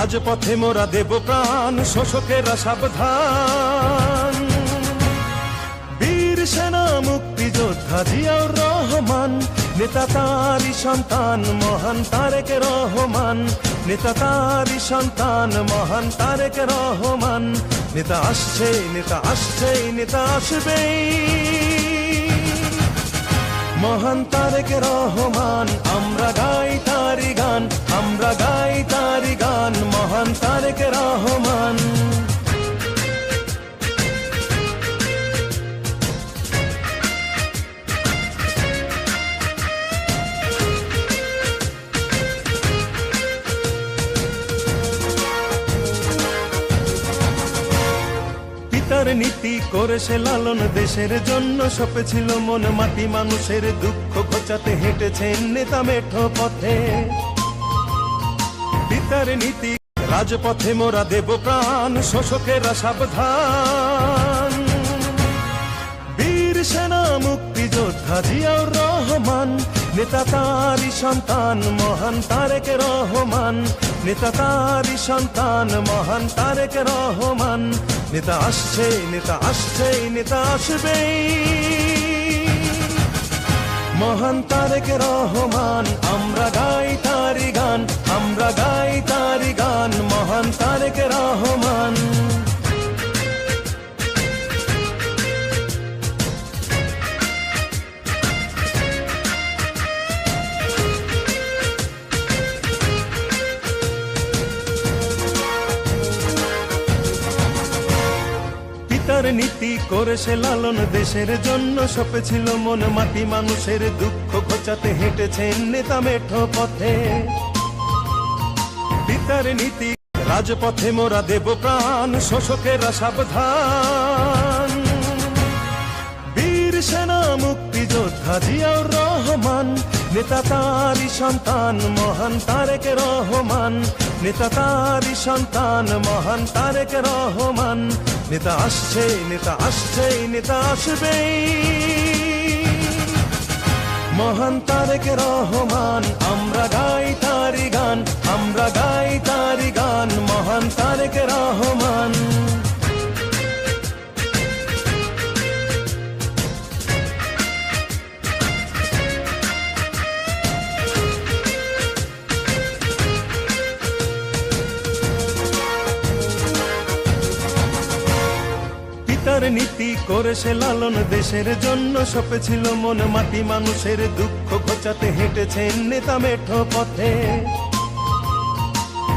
রাজপথে মোরা দেব প্রাণ, শোষকেরা সাবধান। বীর সেনা মুক্তিযোদ্ধা জিয়াউর রহমান, নেতা তারি সন্তান, মহান তারেক রহমান। নেতা তারি সন্তান, মহান তারেক রহমান। নেতা আসছে নেতা আসছে, নেতা আসবেই। মহান তারেক রহমান, আমরা গাই তারি গান পিতার নীতি করে সে লালন দেশের জন্য। সপেছিল মন মাটি মানুষের দুঃখ ঘোচাতে হেঁটেছেন নেতা মেঠো পথে। পিতার নীতি, রাজপথে মোরা দেব প্রাণ, শোষকেরা সাবধান। বীর সেনা মুক্তিযোদ্ধা জিয়াউর রহমান, নেতা তারি সন্তান মহান তারেক রহমান, নেতা তারি সন্তান মহান তারেক রহমান। নেতা আসছে নেতা আসছে, নেতা আসবে মহান তারেক রহমান, আমরা গাই তারি গান, আমরা গাই তারি গান। মহান তারেক রহমান পিতার নীতি করে সে লালন দেশের জন্য। সপেছিল মন মাটি, মানুষের দুঃখ ঘোচাতে হেঁটেছেন নেতা মেঠো পথে। পিতার নীতি, রাজপথে মোরা দেব প্রাণ, শোষকেরা সাবধান। বীর সেনা মুক্তিযোদ্ধা জিয়াউর রহমান, নেতা তারি সন্তান, মহান তারেক রহমান। নেতা তারি সন্তান, মহান তারেক রহমান। নেতা আসছে নেতা আসছে, নেতা আসবে মহান তারেক রহমান, আমরা গাই তারি পিতার নীতি করে সে লালন দেশের জন্য। সপেছিল মন মাটি, মানুষের দুঃখ ঘোচাতে হেঁটেছেন নেতা মেঠো পথে।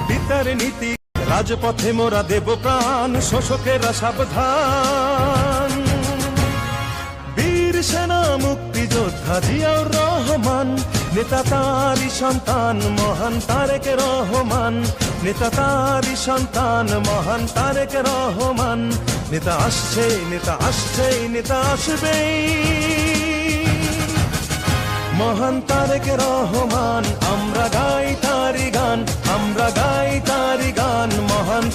পিতার নীতি, রাজপথে মোরা দেব প্রাণ, শোষকেরা সাবধান। বীর সেনা, মুক্তিযোদ্ধা জিয়াউর রহমান নেতা তারি সন্তান, মহান তারেক রহমান। নেতা তারি সন্তান, মহান তারেক রহমান। নেতা আসছে নেতা আসছে, নেতা আসবেই। মহান তারেক রহমান, আমরা গাই তারি গান, আমরা গাই তারি গান। মহান